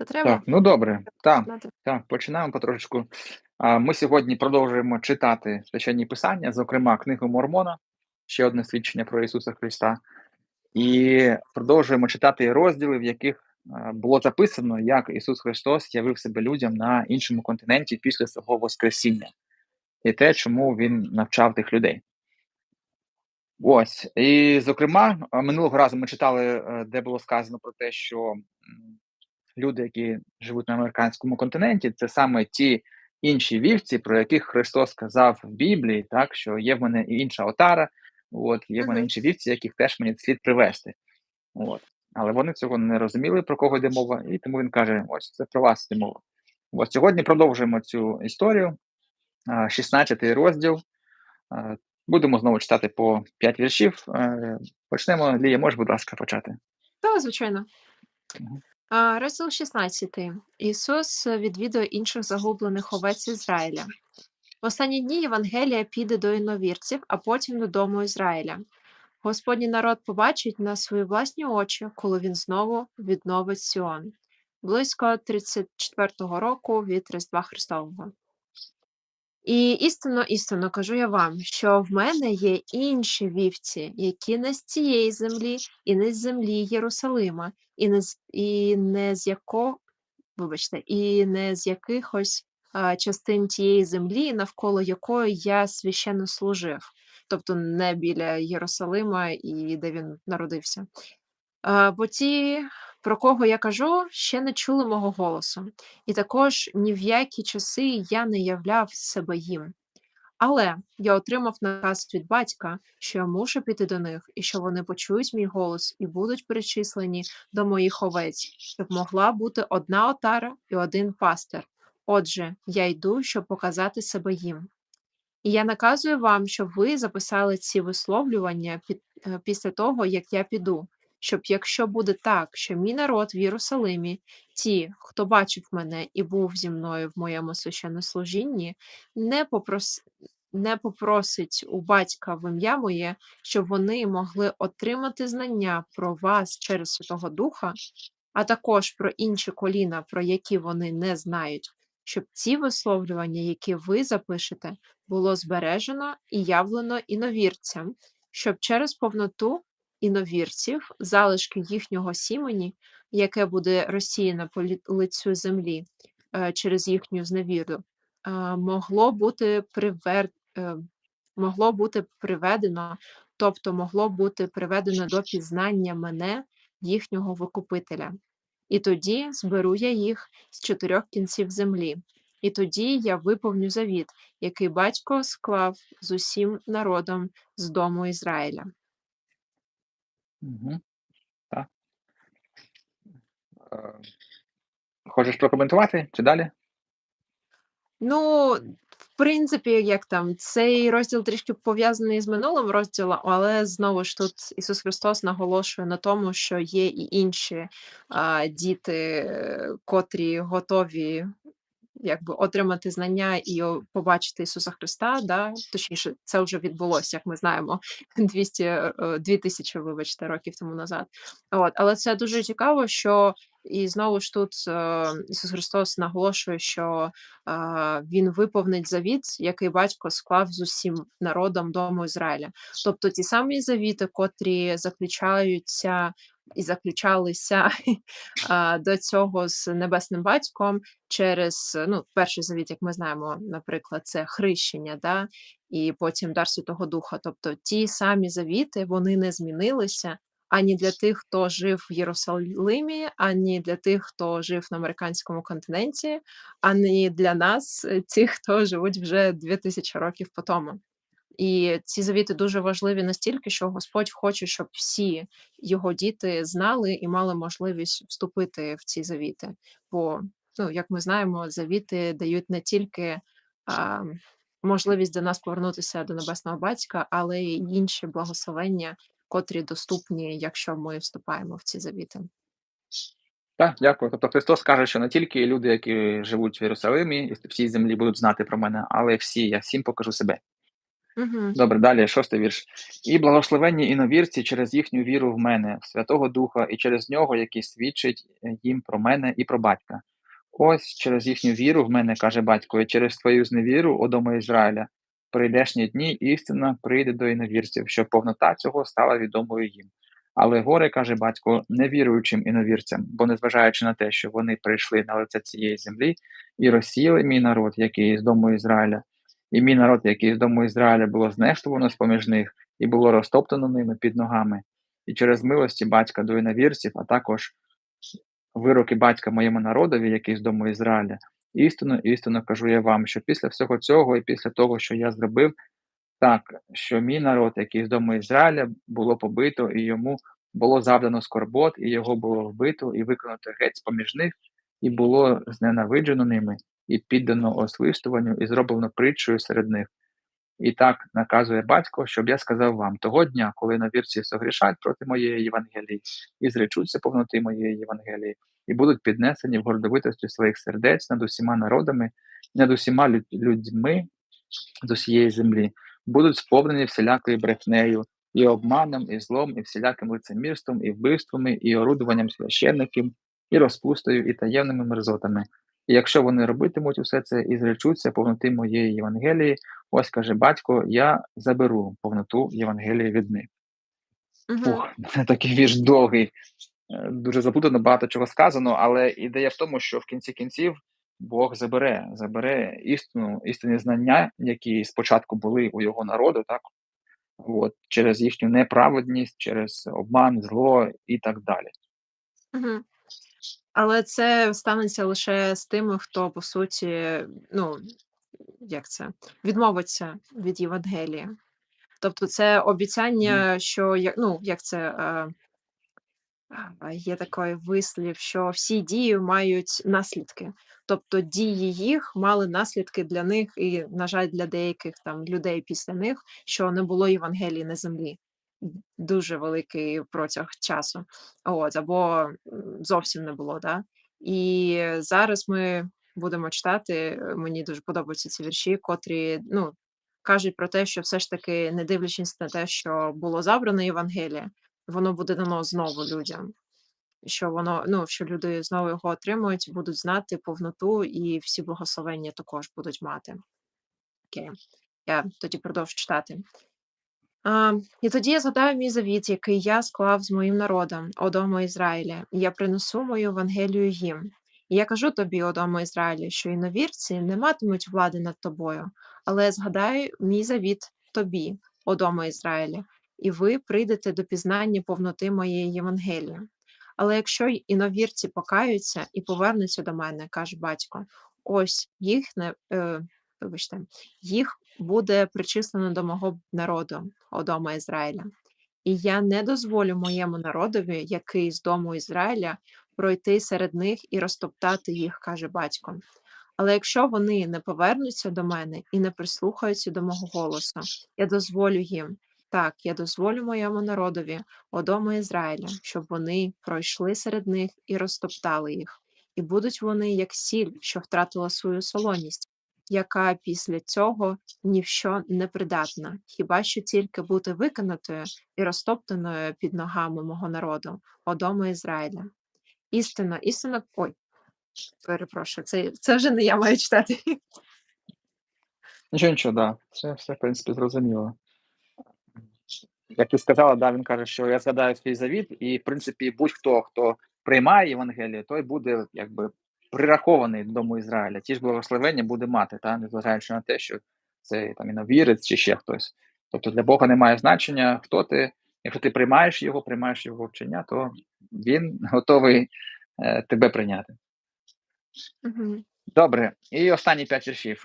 То Так, ну добре. Так, так, починаємо потрошечку. Ми сьогодні продовжуємо читати священні писання, зокрема книгу Мормона, ще одне свідчення про Ісуса Христа, і продовжуємо читати розділи, в яких було записано, як Ісус Христос явив себе людям на іншому континенті після свого Воскресіння, і те, чому Він навчав тих людей. Ось, і зокрема, минулого разу ми читали, е, де було сказано про те, що люди, які живуть на американському континенті, це саме ті інші вівці, про яких Христос сказав в Біблії, так що є в мене і інша отара, от є в мене інші вівці, яких теж мені слід привести. От. Але вони цього не розуміли, про кого йде мова, і тому він каже: ось це про вас йде мова. От сьогодні продовжуємо цю історію. А, 16 розділ. Будемо знову читати по 5 віршів. Е, Почнемо. Лія, можеш, будь ласка, почати. Так, звичайно. Мгм. Розділ 16. Ісус відвідує інших загублених овець Ізраїля. В останні дні Євангелія піде до іновірців, а потім додому Ізраїля. Господній народ побачить на свої власні очі, коли він знову відновить Сіон. Близько 34-го року від Різдва Христового. І істинно, істинно кажу я вам, що в мене є інші вівці, які не з цієї землі, і не з землі Єрусалима, і не з, і не з яко, вибачте, і не з якихось а, частин тієї землі, навколо якої я священно служив, тобто не біля Єрусалима і де він народився. А, бо ті, про кого я кажу, ще не чули мого голосу, і також ні в які часи я не являв себе їм. Але я отримав наказ від батька, що я мушу піти до них, і що вони почують мій голос і будуть причислені до моїх овець, щоб могла бути одна отара і один пастир. Отже, я йду, щоб показати себе їм. І я наказую вам, щоб ви записали ці висловлювання під, е, після того, як я піду, щоб якщо буде так, що мій народ в Єрусалимі, ті, хто бачив мене і був зі мною в моєму священнослужінні, не попрос... не попросить у батька в ім'я моє, щоб вони могли отримати знання про вас через Святого Духа, а також про інші коліна, про які вони не знають, щоб ці висловлювання, які ви запишете, було збережено і явлено іновірцям, щоб через повноту іновірців залишки їхнього сімені, яке буде розсіяно по лицю землі е, через їхню зневіру, е, могло бути привер... е, могло бути приведено, тобто могло бути приведено до пізнання мене, їхнього викупителя. І тоді зберу я їх з чотирьох кінців землі. І тоді я виповню завіт, який батько склав з усім народом з дому Ізраїля. Угу. Так. Е, Хочеш прокоментувати чи далі? Ну, в принципі, як там, цей розділ трішки пов'язаний з минулим розділом, але знову ж тут Ісус Христос наголошує на тому, що є і інші а, діти, е, котрі готові якби отримати знання і побачити Ісуса Христа, да? точніше, це вже відбулося, як ми знаємо, 200, е, 2000, вибачте, років тому назад. От, але це дуже цікаво, що і знову ж тут е, Ісус Христос наголошує, що е, Він виповнить завіт, який батько склав з усім народом дому Ізраїля. Тобто ті самі завіти, котрі заключаються і заключалися до цього з небесним батьком через ну, перший завіт, як ми знаємо, наприклад, це хрещення, да? і потім дар Святого Духа. Тобто ті самі завіти вони не змінилися ані для тих, хто жив в Єрусалимі, ані для тих, хто жив на американському континенті, ані для нас, е, тих, хто живуть вже 2000 років по тому. І ці завіти дуже важливі настільки, що Господь хоче, щоб всі його діти знали і мали можливість вступити в ці завіти. Бо, ну, як ми знаємо, завіти дають не тільки а, можливість до нас повернутися до небесного батька, але й інші благословення, котрі доступні, якщо ми вступаємо в ці завіти. Так, дякую. Тобто Христос каже, що не тільки люди, які живуть в Єрусалимі і всій землі будуть знати про мене, але всі, я всім покажу себе. Добре, далі, шостий вірш. І благословенні іновірці через їхню віру в мене, в Святого Духа, і через нього, який свідчить е, їм про мене і про батька. Ось через їхню віру в мене, каже батько, і через твою зневіру, о дома Ізраїля, прийдешні дні істина прийде до іновірців, щоб повнота цього стала відомою їм. Але горе, каже батько, невіруючим іновірцям, бо незважаючи на те, що вони прийшли на лице цієї землі і розсіяли мій народ, який з дому Ізраїля, і мій народ, який з дому Ізраїля було знештовано з поміж них, і було розтоптано ними під ногами, і через милості батька до іновірців, а також вироки батька моєму народові, який з дому Ізраїля, істинно, істинно кажу я вам, що після всього цього і після того, що я зробив, так, що мій народ, який з дому Ізраїля, було побито, і йому було завдано скорбот, і його було вбито, і виконано геть з поміж них, і було зненавиджено ними, і піддано освистуванню, і зроблено притчою серед них. І так наказує батько, щоб я сказав вам того дня, коли навірці согрішать проти моєї Євангелії, і зречуться повноти моєї Євангелії, і будуть піднесені в гордовитості своїх сердець над усіма народами, над усіма людьми з усієї землі, будуть сповнені всілякою брехнею, і обманом, і злом, і всіляким лицемірством, і вбивствами, і орудуванням священників, і розпустою, і таємними мерзотами. І якщо вони робитимуть усе це і зречуться повноти моєї Євангелії, ось каже батько, я заберу повноту Євангелії від них. Мгм. Ух, такий вірш довгий, е, дуже заплутано, багато чого сказано, але ідея в тому, що в кінці кінців Бог забере, забере істину, істинні знання, які спочатку були у його народу, так от, через їхню неправедність, через обман, зло і так далі. Мгм. Але це станеться лише з тими, хто по суті, ну, як це, відмовиться від Євангелія. Тобто це обіцяння, що як ну, як це, е, є такий вислів, що всі дії мають наслідки. Тобто дії їх мали наслідки для них і, на жаль, для деяких там людей після них, що не було Євангелії на землі. Дуже великий протяг часу. От, або, зовсім не було, да. І зараз ми будемо читати, е, мені дуже подобаються ці вірші, котрі, ну, кажуть про те, що все ж таки, не дивлячись на те, що було забрано Євангеліє, воно буде дано знову людям. Що воно ну, що люди знову його отримують, будуть знати повноту, і всі благословення також будуть мати. Окей, я тоді продовжу читати. А, і тоді я згадаю мій завіт, який я склав з моїм народом, о дому Ізраїля, і я принесу мою Евангелію їм. І я кажу тобі, о дому Ізраїлі, що іновірці не матимуть влади над тобою, але я згадаю мій завіт тобі, о дому Ізраїля, і ви прийдете до пізнання повноти моєї Євангелії. Але якщо й іновірці покаються і повернуться до мене, каже батько, ось їх не е, вибачте, їх буде причислено до мого народу, о Ізраїля. І я не дозволю моєму народові, який з дому Ізраїля, пройти серед них і розтоптати їх, каже батько. Але якщо вони не повернуться до мене і не прислухаються до мого голосу, я дозволю їм. Так, я дозволю моєму народові, о Ізраїля, щоб вони пройшли серед них і розтоптали їх. І будуть вони як сіль, що втратила свою солоність, яка після цього ні в що не придатна, хіба що тільки бути викинутою і розтоптаною під ногами мого народу, о дому Ізраїля. Істина, істина, ой, перепрошую, це, це вже не я маю читати. Нічого, нічого, да. Все, все, в принципі, зрозуміло. Як ти сказала, да, він каже, що я згадаю свій завіт, і, в принципі, будь-хто, хто приймає Євангеліє, той буде якби прирахований до дому Ізраїля. Ті ж благословення буде мати, та, незважаючи на те, що це там іновірець чи ще хтось. Тобто для Бога немає значення, хто ти. Якщо ти приймаєш його, приймаєш його вчення, то він готовий е, тебе прийняти. Мгм. Добре, і останні п'ять віршів.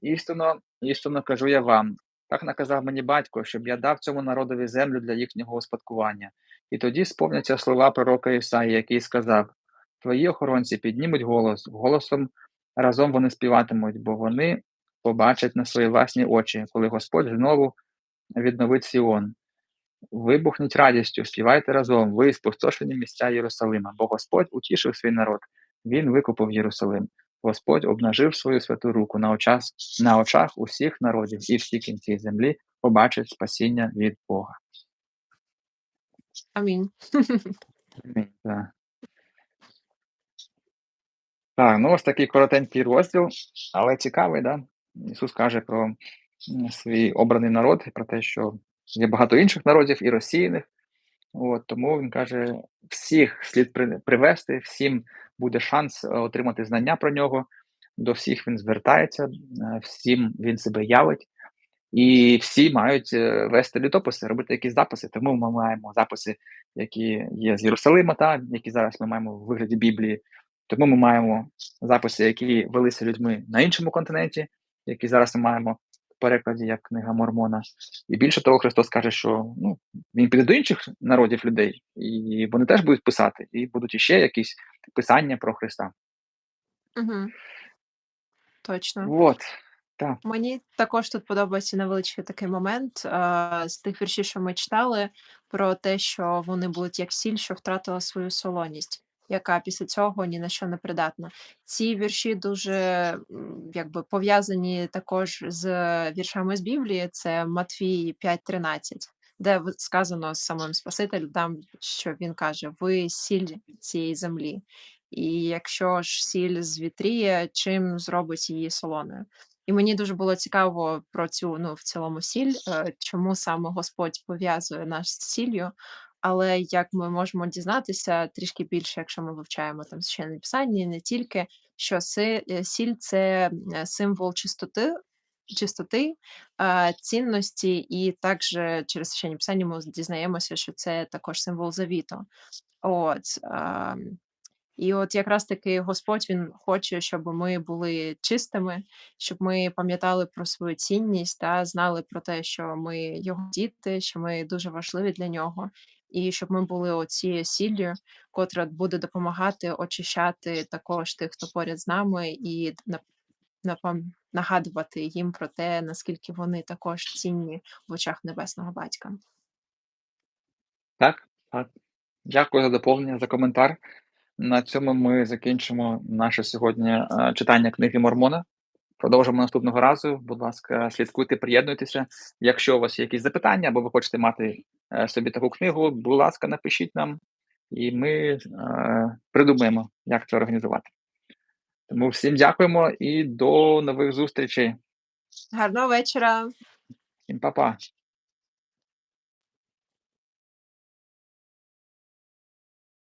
Істинно, істинно кажу я вам. Так наказав мені батько, щоб я дав цьому народові землю для їхнього успадкування. І тоді сповняться слова пророка Ісаї, який сказав: Твої охоронці піднімуть голос, голосом разом вони співатимуть, бо вони побачать на свої власні очі, коли Господь знову відновить Сіон. Вибухніть радістю, співайте разом, ви спустошені місця Єрусалима, бо Господь утішив свій народ, Він викупив Єрусалим. Господь обнажив свою святу руку на очах, на очах усіх народів, і всі кінці землі побачать спасіння від Бога. Амінь. Амінь, да. Так, ну ось такий коротенький розділ, але цікавий, да? Ісус каже про свій обраний народ, про те, що є багато інших народів і розсіяних. От, тому він каже, всіх слід при- привести, всім буде шанс е, отримати знання про нього, до всіх він звертається, е, всім він себе явить, і всі мають е, вести літописи, робити якісь записи. Тому ми маємо записи, які є з Єрусалима, та, які зараз ми маємо в вигляді Біблії. Тому ми маємо записи, які велися людьми на іншому континенті, які зараз ми маємо в перекладі як книга Мормона. І більше того, Христос каже, що ну, він піде до інших народів людей, і вони теж будуть писати, і будуть іще якісь писання про Христа. Угу. Точно. От, так. Мені також тут подобається невеличкий такий момент е, з тих віршів, що ми читали, про те, що вони будуть як сіль, що втратила свою солоність, яка після цього ні на що не придатна. Ці вірші дуже якби пов'язані також з віршами з Біблії. Це Матвій 5.13, де сказано самим Спасителем, там, що він каже: Ви сіль цієї землі. І якщо ж сіль звітріє, чим зробить її солоною? І мені дуже було цікаво про цю ну в цілому сіль, е, чому саме Господь пов'язує нас з сіллю. Але як ми можемо дізнатися трішки більше, якщо ми вивчаємо там священне писання, і не тільки що е, сіль це е, символ чистоти, чистоти, цінності, і також через священне писання ми дізнаємося, що це також символ завіту. От. і от якраз таки Господь він хоче, щоб ми були чистими, щоб ми пам'ятали про свою цінність та знали про те, що ми його діти, що ми дуже важливі для нього, і щоб ми були оцією сіллю, котра буде допомагати очищати також тих, хто поряд з нами, і на- нагадувати їм про те, наскільки вони також цінні в очах небесного батька. Так, так. Дякую за доповнення, за коментар. На цьому ми закінчимо наше сьогодні е, читання книги Мормона. Продовжимо наступного разу. Будь ласка, слідкуйте, приєднуйтеся. Якщо у вас є якісь запитання, або ви хочете мати е, собі таку книгу, будь ласка, напишіть нам, і ми е, придумаємо, як це організувати. Тому всім дякуємо і до нових зустрічей. Гарного вечора! Всім па-па.